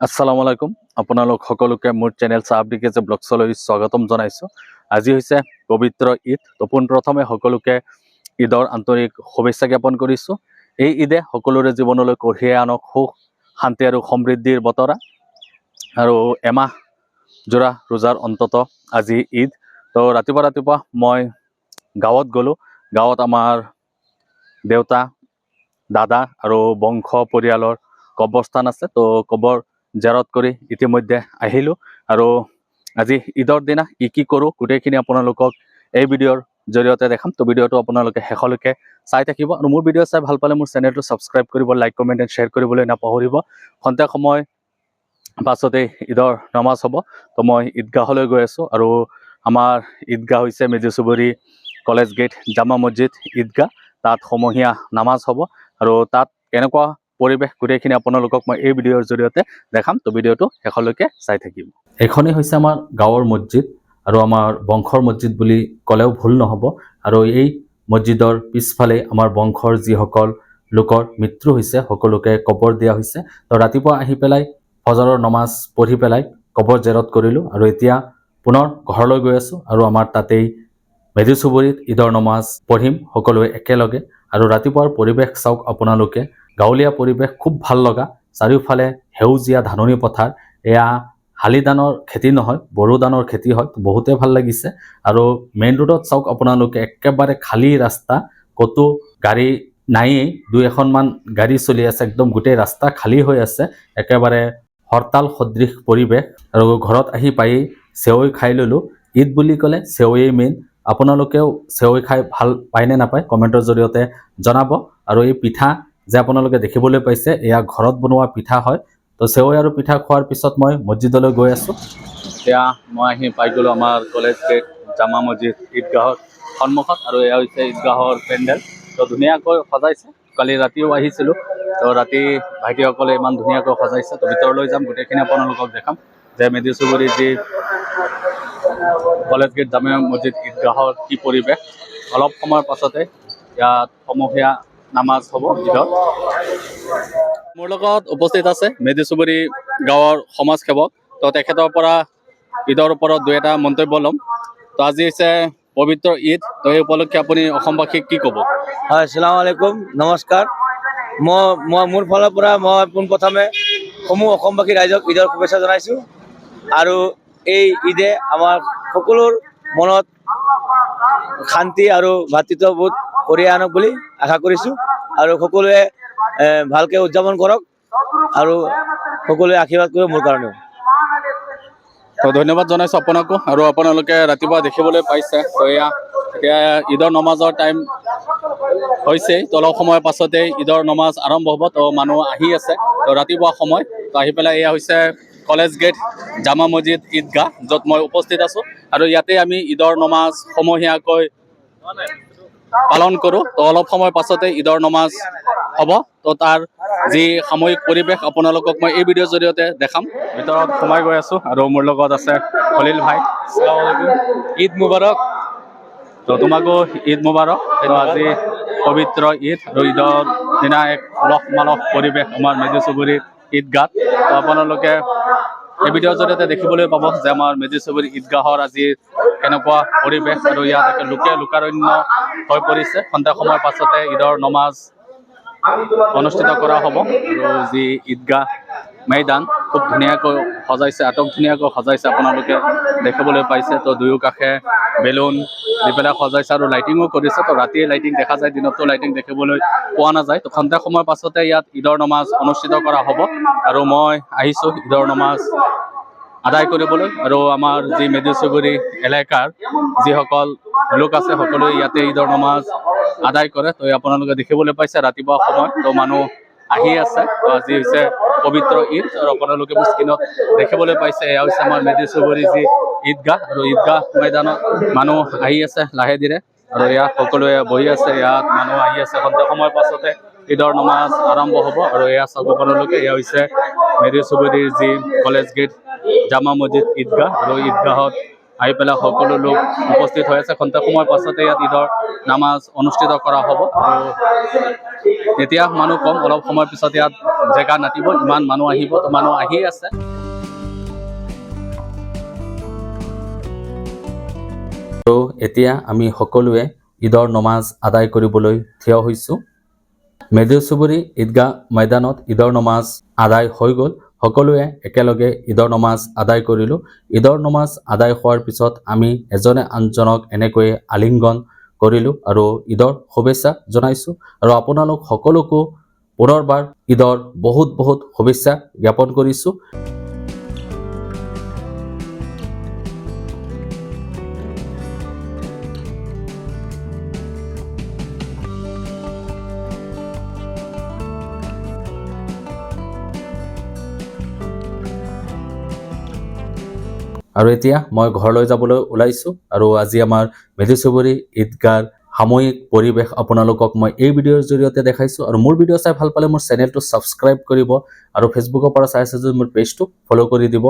আসসালামু আলাইকুম। আপোনালোক সকলোকে মোৰ চেনেল চাহ ব্ৰিগেজে ব্লগছলৈ স্বাগতম জনাইছোঁ। আজি হৈছে পবিত্ৰ ঈদ, তো পোনপ্ৰথমে সকলোকে ঈদৰ আন্তৰিক শুভেচ্ছা জ্ঞাপন কৰিছোঁ। এই ঈদে সকলোৰে জীৱনলৈ কঢ়িয়াই আনক সুখ, শান্তি আৰু সমৃদ্ধিৰ বতৰা। আৰু এমাহ যোৰা ৰোজাৰ অন্তত আজি ঈদ। তো ৰাতিপুৱা ৰাতিপুৱা মই গাঁৱত গ'লোঁ। গাঁৱত আমাৰ দেউতা, দাদা আৰু বংশ পৰিয়ালৰ কবৰস্থান আছে। তো কবৰ জেৰত কৰি ইতিমধ্যে আহিলোঁ। আৰু আজি ঈদৰ দিনা কি কি কৰোঁ, গোটেইখিনি আপোনালোকক এই ভিডিঅ'ৰ জৰিয়তে দেখাম। তো ভিডিঅ'টো আপোনালোকে শেষলৈকে চাই থাকিব। আৰু মোৰ ভিডিঅ' চাই ভালো পালে মোৰ চেনেলটো ছাবস্ক্ৰাইব কৰিব, লাইক, কমেণ্ট এণ্ড শ্বেয়াৰ কৰিবলৈ নাপাহৰিব। খন্তেক সময় পাছতেই ঈদৰ নামাজ হ'ব। তো মই ঈদগাহলৈ গৈ আছোঁ। আৰু আমাৰ ঈদগাহ হৈছে মেজি কলেজ গেট, জামা মছজিদ ঈদগাহ। তাত সমূহীয়া নামাজ হ'ব। আৰু তাত কেনেকুৱা পৰিৱেশ গোটেইখিনি আপোনালোকক মই এই ভিডিঅ'ৰ জৰিয়তে দেখাম। তো ভিডিঅ'টো শেষলৈকে চাই থাকিব। এইখনেই হৈছে আমাৰ গাঁৱৰ মছজিদ আৰু আমাৰ বংশৰ মছজিদ বুলি ক'লেও ভুল নহ'ব। আৰু এই মছজিদৰ পিছফালে আমাৰ বংশৰ যিসকল লোকৰ মৃত্যু হৈছে, সকলোকে কবৰ দিয়া হৈছে। তো ৰাতিপুৱা আহি পেলাই ফজৰৰ নমাজ পঢ়ি পেলাই কবৰ জেৰত কৰিলোঁ আৰু এতিয়া পুনৰ ঘৰলৈ গৈ আছোঁ আৰু আমাৰ তাতেই মেজি চুবুৰীত ঈদৰ নমাজ পঢ়িম সকলোৱে একেলগে। আৰু ৰাতিপুৱাৰ পৰিৱেশ চাওক আপোনালোকে। গাঁৱলীয়া পৰিৱেশ খুব ভালো লগা। চাৰিওফালে সেউজীয়া ধাননি পথাৰ। এয়া শালি ধানৰ খেতি নহয়, বড়ো ধানৰ খেতি হয়, তো বহুতেই ভালো লাগিছে। আৰু মেইন ৰোডত চাওক আপোনালোকে, একেবাৰে খালী ৰাস্তা, ক'তো গাড়ী নায়েই, দুই এখনমান গাড়ী চলি আছে, একদম গোটেই ৰাস্তা খালী হৈ আছে। একেবাৰে হৰতাল সদৃশ পৰিৱেশ। আৰু ঘৰত আহি পায়েই চেৱৈ খাই ল'লোঁ। ঈদ বুলি ক'লে চেৱৈয়েই মেইন আপোনালোকেও চেৱৈ খাই ভালো পায়নে নাপায়? কমেণ্টৰ জৰিয়তে জনাব। আৰু এই পিঠা যে আপোনালোকে দেখিবলৈ পাইছে এয়া ঘৰত বনোৱা পিঠা হয়। তো চেৱৈ আৰু পিঠা খোৱাৰ পিছত মই মছজিদলৈ গৈ আছোঁ। এতিয়া মই আহি পাই গ'লোঁ আমাৰ কলেজ গেট জামা মছজিদ ঈদগাহৰ সন্মুখত আৰু এয়া হৈছে ঈদগাহৰ পেণ্ডেল। তো ধুনীয়াকৈ সজাইছে। কালি ৰাতিও আহিছিলোঁ। তো ৰাতি ভাইটিসকলে ইমান ধুনীয়াকৈ সজাইছে। তো ভিতৰলৈ যাম গোটেইখিনি আপোনালোকক দেখাম। যে মেজি চুবুৰীৰ যি কলেজ গেট জামা মছজিদ ঈদগাহৰ কি পৰিৱেশ। অলপ সময়ৰ পাছতে ইয়াত সমূহীয়া নামাজ হ'ব ঈদত মোৰ লগত উপস্থিত আছে মেজি চুবুৰী গাঁৱৰ সমাজ সেৱক। তো তেখেতৰ পৰা ঈদৰ ওপৰত দুই এটা মন্তব্য ল'ম। তো আজি হৈছে পবিত্ৰ ঈদ। তো এই উপলক্ষে আপুনি অসমবাসীক কি ক'ব? হয় আছলাম আলাইকুম। নমস্কাৰ। মই মই মোৰ ফালৰ পৰা মই পোনপ্ৰথমে সমূহ অসমবাসী ৰাইজক ঈদৰ শুভেচ্ছা জনাইছোঁ। আৰু এই ঈদে আমাৰ সকলোৰ মনত শান্তি আৰু ভাতৃত্ববোধ কঢ়িয়াই আনক বুলি আশা কৰিছোঁ। আৰু সকলোৱে ভালকৈ উদযাপন কৰক আৰু সকলোৱে আশীৰ্বাদ কৰিব মোৰ কাৰণেও। তো, ধন্যবাদ জনাইছোঁ আপোনাকো আৰু আপোনালোকে ৰাতিপুৱা দেখিবলৈ পাইছে। তো, এয়া, এতিয়া ঈদৰ নমাজৰ টাইম হৈছেই। তো, অলপ সময়ৰ পাছতেই ঈদৰ নমাজ আৰম্ভ হ'ব। তো, মানুহ আহি আছে। তো, ৰাতিপুৱা সময়। তো, আহি পেলাই এয়া হৈছে কলেজ গেট, জামা মছজিদ, ঈদগাহ, য'ত মই উপস্থিত আছোঁ। আৰু ইয়াতে আমি ঈদৰ নমাজ সমূহীয়াকৈ পালন কৰোঁ। তো অলপ সময় পাছতে ঈদৰ নমাজ হ'ব। তো তাৰ যি সাময়িক পৰিৱেশ আপোনালোকক মই এই ভিডিঅ'ৰ জৰিয়তে দেখাম। ভিতৰত সোমাই গৈ আছোঁ আৰু মোৰ লগত আছে খলিল ভাই। ঈদ মুবাৰক। তো তোমাকো ঈদ মুবাৰক। আজি পবিত্ৰ ঈদ আৰু ঈদৰ দিনা এক উলহ মালহ পৰিৱেশ আমাৰ মেজি চুবুৰীৰ ঈদগাত তো আপোনালোকে এই ভিডিঅ'ৰ জৰিয়তে দেখিবলৈ পাব যে আমাৰ মেজি চুবুৰী ঈদগাহৰ আজি কেনেকুৱা পৰিৱেশ আৰু ইয়াত লোকে লোকাৰণ্য হৈ পৰিছে। সন্ধিয়া সময়ৰ পাছতে ঈদৰ নমাজ অনুষ্ঠিত কৰা হ'ব আৰু যি ঈদগাহ মৈদান খুব ধুনীয়াকৈ সজাইছে, আটক ধুনীয়াকৈ সজাইছে আপোনালোকে দেখিবলৈ পাইছে। তো দুয়ো কাষে বেলুন দি সজাইছে আৰু লাইটিঙো কৰিছে। তো ৰাতিয়ে লাইটিং দেখা যায় দিনতো লাইটিং দেখিবলৈ পোৱা নাযায়। তো খন্তেক সময়ৰ পাছতে ইয়াত ঈদৰ নমাজ অনুষ্ঠিত কৰা হ'ব। আৰু মই আহিছোঁ ঈদৰ নমাজ আদায় কৰিবলৈ। আৰু আমাৰ যি মেজি চুবুৰী এলেকাৰ, যিসকল লোক আছে, সকলোৱে ইয়াতে ঈদৰ নমাজ আদায় কৰে। তো আপোনালোকে দেখিবলৈ পাইছে ৰাতিপুৱা সময় তো মানুহ আহি আছে। তো আজি হৈছে পবিত্ৰ ঈদ আৰু আপোনালোকে মোৰ স্ক্ৰীণত দেখিবলৈ পাইছে। এয়া হৈছে আমাৰ মেজি চুবুৰী যি ঈদগাহ, আৰু ঈদগাহ মৈদানত মানুহ আহি আছে লাহে ধীৰে। আৰু ইয়াত সকলোৱে বহি আছে, ইয়াত মানুহ আহি আছে। সন্ধিয়া সময়ৰ পাছতে ঈদৰ নমাজ আৰম্ভ হ'ব। আৰু এয়া চাব আপোনালোকে এয়া হৈছে মেজি চুবুৰীৰ যি কলেজ গেট, জামা মছজিদ ঈদগাহ। আৰু ঈদগাহত আহি পেলাই সকলো লোক উপস্থিত হৈ আছে। খন্তেক সময়ৰ পাছতে ইয়াত ঈদৰ নামাজ অনুষ্ঠিত কৰা হ'ব। এতিয়া মানুহ কম, অলপ সময়ৰ পিছত ইয়াত জেগা নাটিব ইমান মানুহ আহিব, তো মানুহ আহি আছে। তো এতিয়া আমি সকলোৱে ঈদৰ নমাজ আদায় কৰিবলৈ থিয় হৈছোঁ। মেডিউ চুবুৰী ঈদগাহ ময়দানত ঈদৰ নমাজ আদায় হৈ গ'ল। সকলোৱে একেলগে ঈদৰ নমাজ আদায় কৰিলোঁ। ঈদৰ নমাজ আদায় হোৱাৰ পিছত আমি এজনে আনজনক এনেকৈয়ে আলিংগন কৰিলোঁ আৰু ঈদৰ শুভেচ্ছা জনাইছোঁ। আৰু আপোনালোক সকলোকো পুনৰবাৰ ঈদৰ বহুত বহুত শুভেচ্ছা জ্ঞাপন কৰিছোঁ। আৰু এতিয়া মই ঘৰলৈ যাবলৈ ওলাইছোঁ আৰু আজি আমাৰ মেধিচুবুৰী ঈদগাৰ সাময়িক পৰিৱেশ আপোনালোকক মই এই ভিডিঅ'ৰ জৰিয়তে দেখাইছোঁ আৰু মোৰ ভিডিঅ' চাই ভালো পালে মোৰ চেনেলটো ছাবস্ক্ৰাইব কৰিব আৰু ফেচবুকৰ পৰা চাই আছে যদি মোৰ পেজটো ফ'ল' কৰি দিব।